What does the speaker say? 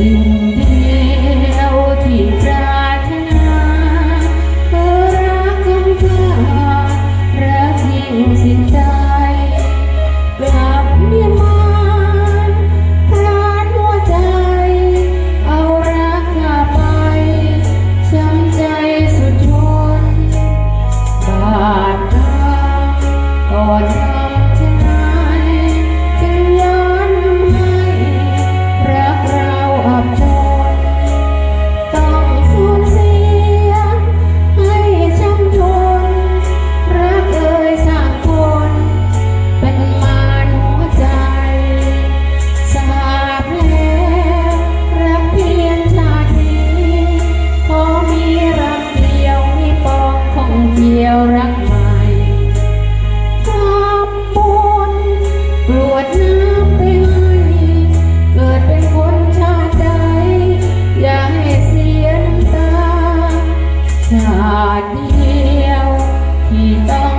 สิ่งเดียวที่าทเดียวที่ต้อง